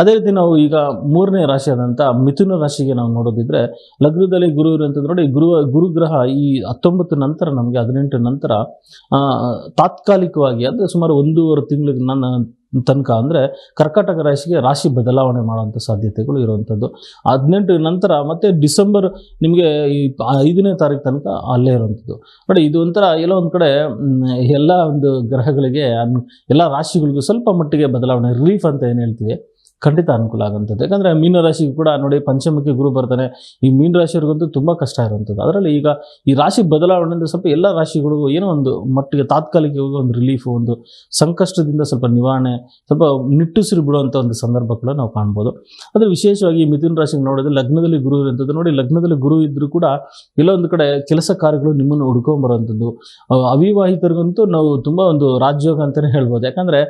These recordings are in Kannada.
ಅದೇ ರೀತಿ ನಾವು ಈಗ ಮೂರನೇ ರಾಶಿಯಾದಂಥ ಮಿಥುನ ರಾಶಿಗೆ ನಾವು ನೋಡೋದಿದ್ರೆ ಲಗ್ನದಲ್ಲಿ ಗುರು ಇರುವಂಥದ್ದು ನೋಡಿ, ಗುರು, ಗುರುಗ್ರಹ ಈ ಹತ್ತೊಂಬತ್ತು ನಂತರ ನಮಗೆ ಹದಿನೆಂಟು ನಂತರ ತಾತ್ಕಾಲಿಕವಾಗಿ ಅಂದರೆ ಸುಮಾರು ಒಂದೂವರೆ ತಿಂಗಳಿಗೆ ನನ್ನ ತನಕ ಅಂದರೆ ಕರ್ಕಾಟಕ ರಾಶಿಗೆ ರಾಶಿ ಬದಲಾವಣೆ ಮಾಡುವಂಥ ಸಾಧ್ಯತೆಗಳು ಇರುವಂಥದ್ದು. ಹದಿನೆಂಟು ನಂತರ ಮತ್ತೆ ಡಿಸೆಂಬರ್ ನಿಮಗೆ ಈ ಐದನೇ ತಾರೀಕು ತನಕ ಅಲ್ಲೇ ಇರುವಂಥದ್ದು. ನೋಡಿ, ಇದು ಒಂಥರ ಎಲ್ಲೋ ಒಂದು ಕಡೆ ಎಲ್ಲ ಒಂದು ಗ್ರಹಗಳಿಗೆ, ಎಲ್ಲ ರಾಶಿಗಳಿಗೂ ಸ್ವಲ್ಪ ಮಟ್ಟಿಗೆ ಬದಲಾವಣೆ, ರಿಲೀಫ್ ಅಂತ ಏನು ಹೇಳ್ತೀವಿ? ಖಂಡಿತ ಅನುಕೂಲ ಆಗುವಂಥದ್ದು. ಯಾಕಂದರೆ ಮೀನರಾಶಿಗೂ ಕೂಡ ನೋಡಿ ಪಂಚಮಕ್ಕೆ ಗುರು ಬರ್ತಾನೆ. ಈ ಮೀನ ರಾಶಿಯವ್ರಿಗಂತೂ ತುಂಬ ಕಷ್ಟ ಇರುವಂಥದ್ದು. ಅದರಲ್ಲಿ ಈಗ ಈ ರಾಶಿ ಬದಲಾವಣೆಯಿಂದ ಸ್ವಲ್ಪ ಎಲ್ಲ ರಾಶಿಗಳಿಗೂ ಏನೋ ಒಂದು ಮಟ್ಟಿಗೆ ತಾತ್ಕಾಲಿಕವಾಗಿ ಒಂದು ರಿಲೀಫು ಒಂದು ಸಂಕಷ್ಟದಿಂದ ಸ್ವಲ್ಪ ನಿವಾರಣೆ, ಸ್ವಲ್ಪ ನಿಟ್ಟುಸಿರು ಬಿಡುವಂಥ ಒಂದು ಸಂದರ್ಭಗಳು ನಾವು ಕಾಣ್ಬೋದು. ಆದರೆ ವಿಶೇಷವಾಗಿ ಮಿಥುನ ರಾಶಿಗೆ ನೋಡಿದ್ರೆ ಲಗ್ನದಲ್ಲಿ ಗುರು ಇರುವಂಥದ್ದು. ನೋಡಿ ಲಗ್ನದಲ್ಲಿ ಗುರು ಇದ್ದರೂ ಕೂಡ ಎಲ್ಲ ಒಂದು ಕಡೆ ಕೆಲಸ ಕಾರ್ಯಗಳು ನಿಮ್ಮನ್ನು ಹುಡ್ಕೊಂಬರುವಂಥದ್ದು ಅವಿವಾಹಿತರಿಗಂತೂ ನಾವು ತುಂಬ ಒಂದು ರಾಜ್ಯೋಗ ಅಂತಲೇ ಹೇಳ್ಬೋದು. ಯಾಕಂದರೆ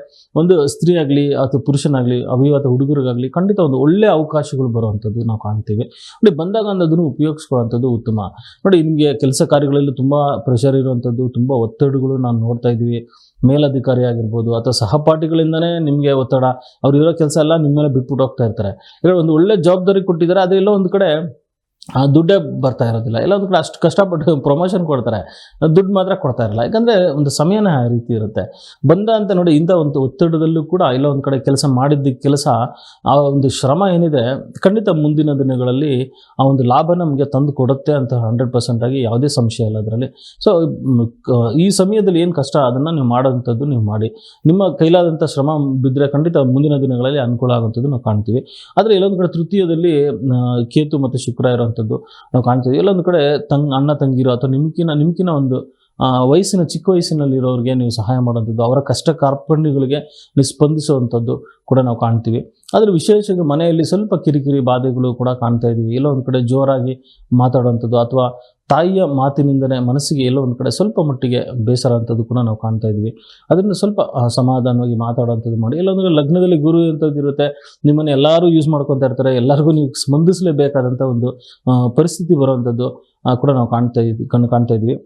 ಒಂದು ಸ್ತ್ರೀ ಆಗಲಿ ಅಥವಾ ಪುರುಷನಾಗಲಿ ಅವಿವಾಹಿತ ಹುಡುಗರಿಗಾಗಲಿ ಖಂಡಿತ ಒಂದು ಒಳ್ಳೆ ಅವಕಾಶಗಳು ಬರುವಂಥದ್ದು ನಾವು ಕಾಣ್ತೀವಿ. ನೋಡಿ, ಬಂದಾಗ ಅದನ್ನು ಉಪಯೋಗಿಸ್ಕೊಳ್ಳುವಂಥದ್ದು ಉತ್ತಮ. ನೋಡಿ, ನಿಮಗೆ ಕೆಲಸ ಕಾರ್ಯಗಳಲ್ಲಿ ತುಂಬ ಪ್ರೆಷರ್ ಇರುವಂಥದ್ದು, ತುಂಬ ಒತ್ತಡಗಳು ನಾವು ನೋಡ್ತಾ ಇದ್ದೀವಿ. ಮೇಲಧಿಕಾರಿ ಆಗಿರ್ಬೋದು ಅಥವಾ ಸಹಪಾಠಿಗಳಿಂದನೇ ನಿಮಗೆ ಒತ್ತಡ. ಅವ್ರು ಕೆಲಸ ಎಲ್ಲ ನಿಮ್ಮ ಮೇಲೆ ಬಿಟ್ಬಿಟ್ಟು ಹೋಗ್ತಾ ಇರ್ತಾರೆ. ಈಗ ಒಂದು ಒಳ್ಳೆ ಜವಾಬ್ದಾರಿ ಕೊಟ್ಟಿದ್ದಾರೆ ಅದೆಲ್ಲ ಒಂದು ಕಡೆ ಆ ದುಡ್ಡೇ ಬರ್ತಾ ಇರೋದಿಲ್ಲ. ಎಲ್ಲ ಒಂದು ಕಡೆ ಅಷ್ಟು ಕಷ್ಟಪಟ್ಟು ಪ್ರಮೋಷನ್ ಕೊಡ್ತಾರೆ. ದುಡ್ಡು ಮಾತ್ರ ಕೊಡ್ತಾ ಇರಲ್ಲ. ಯಾಕಂದರೆ ಒಂದು ಸಮಯನ ಆ ರೀತಿ ಇರುತ್ತೆ. ಬಂದ ಅಂತ ನೋಡಿ ಇಂಥ ಒಂದು ಒತ್ತಡದಲ್ಲೂ ಕೂಡ ಇಲ್ಲ, ಒಂದು ಕಡೆ ಕೆಲಸ ಮಾಡಿದ್ದ ಕೆಲಸ, ಆ ಒಂದು ಶ್ರಮ ಏನಿದೆ, ಖಂಡಿತ ಮುಂದಿನ ದಿನಗಳಲ್ಲಿ ಆ ಒಂದು ಲಾಭ ನಮಗೆ ತಂದು ಕೊಡುತ್ತೆ ಅಂತ ಹಂಡ್ರೆಡ್ ಪರ್ಸೆಂಟಾಗಿ ಯಾವುದೇ ಸಂಶಯ ಇಲ್ಲ ಅದರಲ್ಲಿ. ಸೊ ಈ ಸಮಯದಲ್ಲಿ ಏನು ಕಷ್ಟ, ಅದನ್ನು ನೀವು ಮಾಡೋವಂಥದ್ದು ನೀವು ಮಾಡಿ. ನಿಮ್ಮ ಕೈಲಾದಂಥ ಶ್ರಮ ಬಿದ್ದರೆ ಖಂಡಿತ ಮುಂದಿನ ದಿನಗಳಲ್ಲಿ ಅನುಕೂಲ ಆಗುವಂಥದ್ದು ನಾವು ಕಾಣ್ತೀವಿ. ಆದರೆ ಎಲ್ಲೊಂದು ಕಡೆ ತೃತೀಯದಲ್ಲಿ ಕೇತು ಮತ್ತು ಶುಕ್ರ ಇರುವಂಥದ್ದು ನಾವು ಕಾಣ್ತೀವಿ. ಎಲ್ಲೊಂದು ಕಡೆ ತಂಗ್, ಅಣ್ಣ, ತಂಗಿರೋ ಅಥವಾ ನಿಮ್ಕಿನ ನಿಮ್ಕಿನ ಒಂದು ವಯಸ್ಸಿನ, ಚಿಕ್ಕ ವಯಸ್ಸಿನಲ್ಲಿರೋರಿಗೆ ನೀವು ಸಹಾಯ ಮಾಡೋಂಥದ್ದು ಅವರ ಕಷ್ಟ ಕಾರ್ಪಣ್ಯಗಳಿಗೆ ನೀವು ಸ್ಪಂದಿಸುವಂಥದ್ದು ಕೂಡ ನಾವು ಕಾಣ್ತೀವಿ. ಆದರೆ ವಿಶೇಷವಾಗಿ ಮನೆಯಲ್ಲಿ ಸ್ವಲ್ಪ ಕಿರಿಕಿರಿ ಬಾಧೆಗಳು ಕೂಡ ಕಾಣ್ತಾ ಇದ್ದೀವಿ ಎಲ್ಲೋ ಒಂದು ಕಡೆ ಜೋರಾಗಿ ಮಾತಾಡುವಂಥದ್ದು ಅಥವಾ ತಾಯಿಯ ಮಾತಿನಿಂದನೇ ಮನಸ್ಸಿಗೆ ಎಲ್ಲೋ ಒಂದು ಕಡೆ ಸ್ವಲ್ಪ ಮಟ್ಟಿಗೆ ಬೇಸರ ಅಂಥದ್ದು ಕೂಡ ನಾವು ಕಾಣ್ತಾ ಇದ್ವಿ. ಅದರಿಂದ ಸ್ವಲ್ಪ ಸಮಾಧಾನವಾಗಿ ಮಾತಾಡುವಂಥದ್ದು ಮಾಡಿ, ಇಲ್ಲಾಂದರೆ ಲಗ್ನದಲ್ಲಿ ಗುರು ಅಂಥದ್ದು ಇರುತ್ತೆ, ನಿಮ್ಮನ್ನು ಎಲ್ಲರೂ ಯೂಸ್ ಮಾಡ್ಕೊತಾ ಇರ್ತಾರೆ, ಎಲ್ಲರಿಗೂ ನೀವು ಸ್ಪಂದಿಸಲೇಬೇಕಾದಂಥ ಒಂದು ಪರಿಸ್ಥಿತಿ ಬರುವಂಥದ್ದು ಕೂಡ ನಾವು ಕಾಣ್ತಾ ಇದ್ವಿ ಕಣ್ಣು ಕಾಣ್ತಾ ಇದ್ವಿ.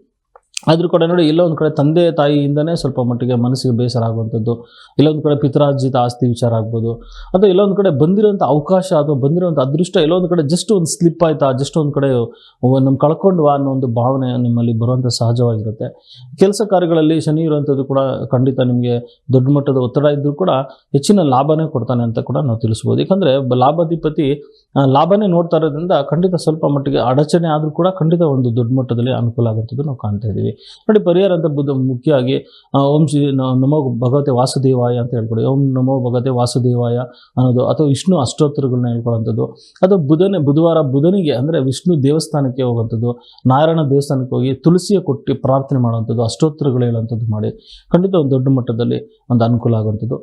ಆದರೂ ಕೂಡ ನೋಡಿ, ಎಲ್ಲೋ ಒಂದು ಕಡೆ ತಂದೆ ತಾಯಿಯಿಂದನೇ ಸ್ವಲ್ಪ ಮಟ್ಟಿಗೆ ಮನಸ್ಸಿಗೆ ಬೇಸರ ಆಗುವಂಥದ್ದು. ಇಲ್ಲೊಂದು ಕಡೆ ಪಿತ್ರಾರ್ಜಿತ ಆಸ್ತಿ ವಿಚಾರ ಆಗ್ಬೋದು. ಅಥವಾ ಎಲ್ಲೊಂದು ಕಡೆ ಬಂದಿರೋಂಥ ಅವಕಾಶ ಅಥವಾ ಬಂದಿರೋಂಥ ಅದೃಷ್ಟ, ಎಲ್ಲ ಒಂದು ಕಡೆ ಜಸ್ಟ್ ಒಂದು ಸ್ಲಿಪ್ ಆಯ್ತಾ ಜಸ್ಟ್ ಒಂದು ಕಡೆ ನಮ್ಮ ಕಳ್ಕೊಂಡ್ವಾ ಅನ್ನೋ ಒಂದು ಭಾವನೆ ನಿಮ್ಮಲ್ಲಿ ಬರುವಂಥ ಸಹಜವಾಗಿರುತ್ತೆ. ಕೆಲಸ ಕಾರ್ಯಗಳಲ್ಲಿ ಶನಿ ಇರುವಂಥದ್ದು ಕೂಡ ಖಂಡಿತ ನಿಮಗೆ ದೊಡ್ಡ ಮಟ್ಟದ ಒತ್ತಡ ಇದ್ದರೂ ಕೂಡ ಹೆಚ್ಚಿನ ಲಾಭನೇ ಕೊಡ್ತಾನೆ ಅಂತ ಕೂಡ ನಾವು ತಿಳಿಸ್ಬೋದು. ಯಾಕಂದರೆ ಲಾಭಾಧಿಪತಿ ಲಾಭನೇ ನೋಡ್ತಾ ಇರೋದ್ರಿಂದ ಖಂಡಿತ ಸ್ವಲ್ಪ ಮಟ್ಟಿಗೆ ಅಡಚಣೆ ಆದರೂ ಕೂಡ ಖಂಡಿತ ಒಂದು ದೊಡ್ಡ ಮಟ್ಟದಲ್ಲಿ ಅನುಕೂಲ ಆಗುವಂಥದ್ದು ನಾವು ಕಾಣ್ತಾ ಇದ್ದೀವಿ. ನೋಡಿ ಪರಿಹಾರ ಅಂತ ಬುದ್ಧ ಮುಖ್ಯವಾಗಿ ಓಂ ಶ್ರೀ ನಮೋ ಭಗವತೆ ವಾಸುದೇವಾಯ ಅಂತ ಹೇಳ್ಕೊಡಿ. ಓಂ ನಮೋ ಭಗವತೆ ವಾಸುದೇವಾಯ ಅನ್ನೋದು, ಅಥವಾ ವಿಷ್ಣು ಅಷ್ಟೋತ್ತರಗಳನ್ನ ಹೇಳ್ಕೊಳ್ಳೋಂಥದ್ದು ಅಥವಾ ಬುಧನೆ, ಬುಧವಾರ ಬುಧನಿಗೆ ಅಂದರೆ ವಿಷ್ಣು ದೇವಸ್ಥಾನಕ್ಕೆ ಹೋಗುವಂಥದ್ದು, ನಾರಾಯಣ ದೇವಸ್ಥಾನಕ್ಕೆ ಹೋಗಿ ತುಳಸಿಯ ಕೊಟ್ಟು ಪ್ರಾರ್ಥನೆ ಮಾಡುವಂಥದ್ದು, ಅಷ್ಟೋತ್ತರಗಳು ಹೇಳುವಂಥದ್ದು ಮಾಡಿ, ಖಂಡಿತ ಒಂದು ದೊಡ್ಡ ಮಟ್ಟದಲ್ಲಿ ಒಂದು ಅನುಕೂಲ ಆಗುವಂಥದ್ದು.